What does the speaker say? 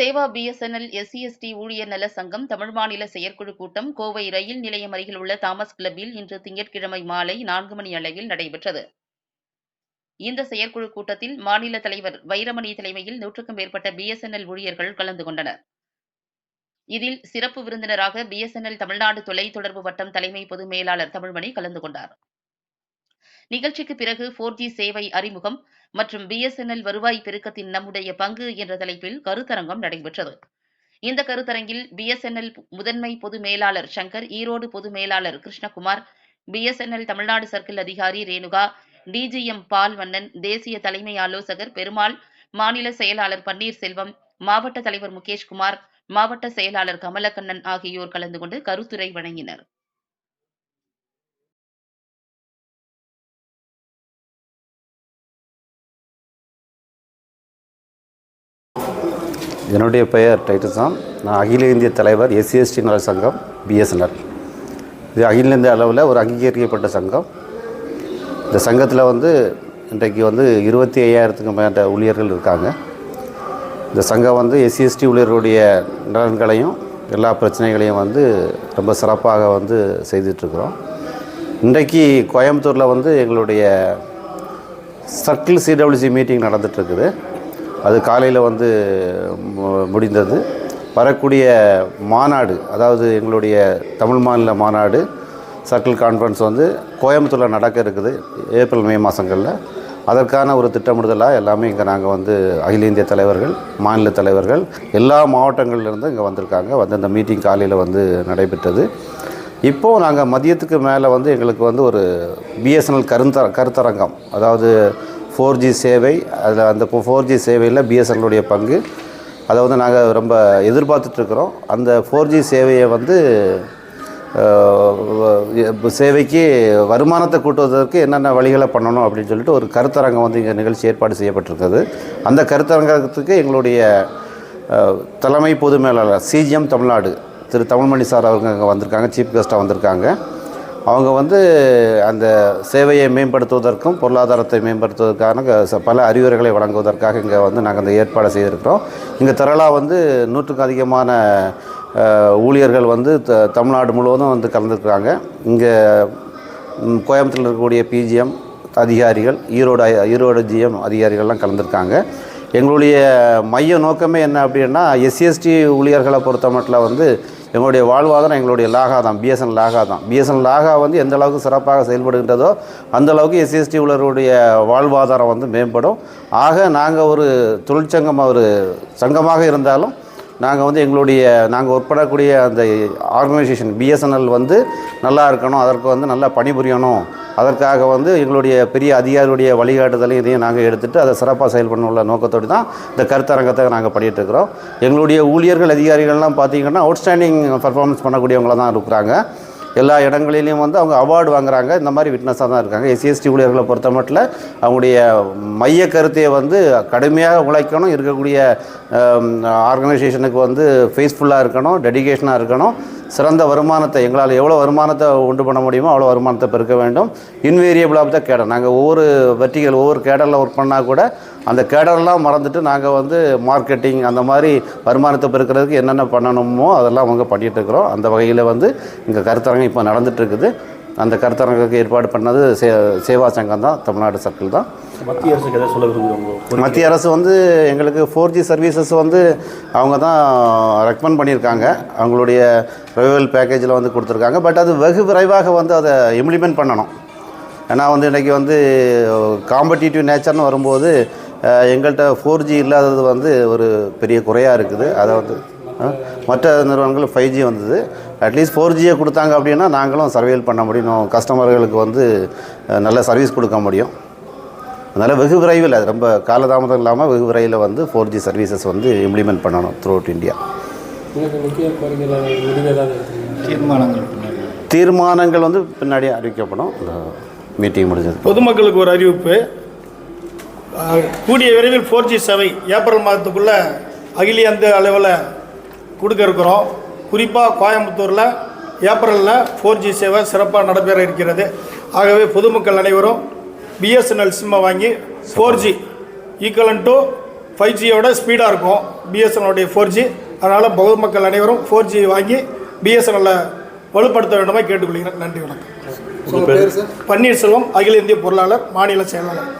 Seva BSNL SC ST ஊழியர் நல சங்கம் தமிழ் மாநில செயற்குழு கூட்டம் கோவை ரயில் நிலையம் அருகில் உள்ள தாமஸ் கிளப்பில் இன்று திங்கட்கிழமை மாலை நான்கு மணி அளவில் நடைபெற்றது. இந்த செயற்குழு கூட்டத்தில் மாநில தலைவர் வைரமணி தலைமையில் நூற்றுக்கும் மேற்பட்ட பிஎஸ்என்எல் ஊழியர்கள் கலந்து கொண்டனர். இதில் சிறப்பு விருந்தினராக பிஎஸ்என்எல் தமிழ்நாடு தொலைத்தொடர்பு வட்டம் தலைமை பொது மேலாளர் தமிழ்மணி கலந்து கொண்டார். நிகழ்ச்சிக்கு பிறகு போர் ஜி சேவை அறிமுகம் மற்றும் பிஎஸ்என்எல் வருவாய் பெருக்கத்தின் நம்முடைய பங்கு என்ற தலைப்பில் கருத்தரங்கம் நடைபெற்றது. இந்த கருத்தரங்கில் பிஎஸ்என்எல் முதன்மை பொது மேலாளர் சங்கர் ஈரோடு பொது மேலாளர் கிருஷ்ணகுமார் பிஎஸ்என்எல் தமிழ்நாடு சர்க்கிள் அதிகாரி ரேணுகா டிஜிஎம் பால்வண்ணன் தேசிய தலைமை ஆலோசகர் பெருமாள் மாநில செயலாளர் பன்னீர்செல்வம் மாவட்ட தலைவர் முகேஷ்குமார் மாவட்ட செயலாளர் கமலக்கண்ணன் ஆகியோர் கலந்து கொண்டு கருத்துரை வழங்கினர். என்னுடைய பெயர் டைட்டசாம் நான் அகில இந்திய தலைவர் எஸ்சிஎஸ்டி நல சங்கம் பிஎஸ்என்எல் இது அகில இந்திய அளவில் ஒரு அங்கீகரிக்கப்பட்ட சங்கம். இந்த சங்கத்தில் வந்து இன்றைக்கு வந்து இருபத்தி ஐயாயிரத்துக்கு மேற்பட்ட ஊழியர்கள் இருக்காங்க. இந்த சங்கம் வந்து எஸ்சிஎஸ்டி ஊழியர்களுடைய நலன்களையும் எல்லா பிரச்சனைகளையும் வந்து ரொம்ப சிறப்பாக வந்து செய்துட்ருக்குறோம். இன்றைக்கு கோயம்புத்தூரில் வந்து எங்களுடைய சர்க்கிள் சிடபிள்யூசி மீட்டிங் நடந்துகிட்ருக்குது அது காலையில் வந்து மு- முடிந்தது. வரக்கூடிய மாநாடு அதாவது எங்களுடைய தமிழ் மாநில மாநாடு சர்க்கிள் கான்ஃபரன்ஸ் வந்து கோயம்புத்தூரில் நடக்க இருக்குது ஏப்ரல் மே மாதங்களில் அதற்கான ஒரு திட்டமிடுதலாக எல்லாமே இங்கே நாங்கள் வந்து அகில இந்திய தலைவர்கள் மாநில தலைவர்கள் எல்லா மாவட்டங்கள்லேருந்து இங்கே வந்திருக்காங்க. வந்து அந்த மீட்டிங் காலையில் வந்து நடைபெற்றது. இப்போது நாங்கள் மதியத்துக்கு மேலே வந்து எங்களுக்கு வந்து ஒரு பிஎஸ்என்எல் கருத்தர கருத்தரங்கம் அதாவது ஃபோர் ஜி சேவை அதில் அந்த ஃபோர் ஜி சேவையில் பிஎஸ்என்எல்லுடைய பங்கு. அதை வந்து நாங்கள் ரொம்ப எதிர்பார்த்துட்ருக்குறோம். அந்த ஃபோர் ஜி சேவையை வந்து சேவைக்கு வருமானத்தை கூட்டுவதற்கு என்னென்ன வழிகளை பண்ணணும் அப்படின்னு சொல்லிட்டு ஒரு கருத்தரங்கம் வந்து இங்கே நிகழ்ச்சி ஏற்பாடு செய்யப்பட்டிருக்குது. அந்த கருத்தரங்கத்துக்கு எங்களுடைய தலைமை பொது மேலாளர் C G M Tamil Nadu Thiru Tamilmani sir அவங்க அங்கே வந்திருக்காங்க சீஃப் கெஸ்ட்டாக வந்திருக்காங்க. அவங்க வந்து அந்த சேவையை மேம்படுத்துவதற்கும் பொருளாதாரத்தை மேம்படுத்துவதற்கான ச- பல அறிவுரைகளை வழங்குவதற்காக இங்கே வந்து நாங்கள் அந்த ஏற்பாடு செய்திருக்கிறோம். இங்கே திரளா வந்து நூற்றுக்கும் அதிகமான ஊழியர்கள் வந்து த- தமிழ்நாடு முழுவதும் வந்து கலந்துருக்குறாங்க இங்கே கோயம்புத்தூரில் இருக்கக்கூடிய பிஜிஎம் அதிகாரிகள் ஈரோடு ஈரோடு ஜிஎம் அதிகாரிகள்லாம் கலந்துருக்காங்க. எங்களுடைய மைய நோக்கமே என்ன அப்படின்னா எஸ்சிஎஸ்டி ஊழியர்களை பொறுத்த மட்டும் வந்து எங்களுடைய வாழ்வாதாரம் எங்களுடைய லாகா தான் பிஎஸ்என் லாகா தான் பிஎஸ்என் லாகா வந்து எந்த அளவுக்கு சிறப்பாக செயல்படுகின்றதோ அந்த அளவுக்கு எஸ்சிஎஸ்டி உள்ளவருடைய வாழ்வாதாரம் வந்து மேம்படும். ஆக நாங்கள் ஒரு தொழிற்சங்கம் ஒரு சங்கமாக இருந்தாலும் நாங்கள் வந்து எங்களுடைய நாங்கள் உட்படக்கூடிய அந்த ஆர்கனைசேஷன் பிஎஸ்என்எல் வந்து நல்லா இருக்கணும் அதற்கு வந்து நல்லா பணிபுரியணும். அதற்காக வந்து எங்களுடைய பெரிய அதிகாரியுடைய வழிகாட்டுதலையும் இதையும் நாங்கள் எடுத்துகிட்டு அதை சிறப்பாக செயல்படணும் உள்ள நோக்கத்தோடு தான் இந்த கருத்தரங்கத்தை நாங்கள் பண்ணிகிட்டு இருக்கிறோம் எங்களுடைய ஊழியர்கள் அதிகாரிகள்லாம் பார்த்திங்கன்னா அவுட்ஸ்டாண்டிங் பர்ஃபார்மன்ஸ் பண்ணக்கூடியவங்கள தான் இருக்கிறாங்க. எல்லா இடங்களிலையும் வந்து அவங்க அவார்டு வாங்குறாங்க. இந்த மாதிரி விட்னஸாக தான் இருக்காங்க. எஸ்சிஎஸ்டி ஊழியர்களை பொறுத்த மட்டும் அவங்களுடைய மைய கருத்தையை வந்து கடுமையாக உழைக்கணும். இருக்கக்கூடிய ஆர்கனைசேஷனுக்கு வந்து ஃபேஸ்ஃபுல்லாக இருக்கணும் டெடிகேஷனாக இருக்கணும். சிறந்த வருமானத்தை எங்களால் எவ்வளோ வருமானத்தை உண்டு பண்ண முடியுமோ அவ்வளோ வருமானத்தை பெருக்க வேண்டும். இன்வேரியபிள் ஆஃப் த கேடர் நாங்கள் ஒவ்வொரு வெற்றிகள் ஒவ்வொரு கேடரில் ஒர்க் பண்ணால் கூட அந்த கேடர்லாம் மறந்துட்டு நாங்கள் வந்து மார்க்கெட்டிங் அந்த மாதிரி வருமானத்தை பெருக்கிறதுக்கு என்னென்ன பண்ணணுமோ அதெல்லாம் அவங்க பண்ணிகிட்டு இருக்கிறோம் அந்த வகையில் வந்து இங்கே கருத்தரங்கம் இப்போ நடந்துட்டு இருக்குது அந்த கருத்தரங்குக்கு ஏற்பாடு பண்ணது சே சேவா சங்கம் தான் தமிழ்நாடு சர்க்கிள் தான். மத்திய அரசுக்கு எதாவது சொல்ல விரும்புகிறோம் மத்திய அரசு வந்து எங்களுக்கு ஃபோர் ஜி சர்வீசஸ் வந்து அவங்க தான் ரெக்கமெண்ட் பண்ணியிருக்காங்க. அவங்களுடைய ரிவைவல் பேக்கேஜில் வந்து கொடுத்துருக்காங்க. பட் அது வெகு விரைவாக வந்து அதை இம்ப்ளிமெண்ட் பண்ணணும். ஏன்னா வந்து இன்றைக்கி வந்து காம்படிட்டிவ் நேச்சர்னு வரும்போது எங்கள்கிட்ட ஃபோர் ஜி இல்லாதது வந்து ஒரு பெரிய குறையாக இருக்குது. அதை வந்து மற்ற நிறுவனங்கள் ஃபைவ் ஜி வந்தது. அட்லீஸ்ட் ஃபோர் ஜியை கொடுத்தாங்க அப்படின்னா நாங்களும் சர்வேல் பண்ண முடியும். கஸ்டமர்களுக்கு வந்து நல்ல சர்வீஸ் கொடுக்க முடியும். அதனால் வெகு விரைவில் அது ரொம்ப காலதாமதம் இல்லாமல் வெகு விரைவில் வந்து ஃபோர் ஜி சர்வீசஸ் வந்து இம்ப்ளிமெண்ட் பண்ணணும் த்ரூ அவுட் இந்தியா? தீர்மானங்கள் தீர்மானங்கள் வந்து பின்னாடி அறிவிக்கப்படும். இந்த மீட்டிங் முடிஞ்சது பொதுமக்களுக்கு ஒரு அறிவிப்பு. கூடிய விரைவில் ஃபோர் ஜி சேவை ஏப்ரல் மாதத்துக்குள்ளே அகில இந்திய அளவில் கொடுக்க இருக்கிறோம். குறிப்பாக கோயம்புத்தூரில் ஏப்ரலில் ஃபோர் ஜி சேவை சிறப்பாக நடைபெற இருக்கிறது. ஆகவே பொதுமக்கள் அனைவரும் பிஎஸ்என்எல் சிம்மை வாங்கி four G equivalent to five ஜியோட ஸ்பீடாக இருக்கும். பிஎஸ்என்எல்லுடைய ஃபோர் ஜி அதனால் பொதுமக்கள் அனைவரும் ஃபோர் ஜி வாங்கி பிஎஸ்என்எல்லை வலுப்படுத்த வேண்டுமா கேட்டுக்கொள்கிறேன். நன்றி வணக்கம். பன்னீர்செல்வம் அகில இந்திய பொருளாளர் மாநில செயலாளர்.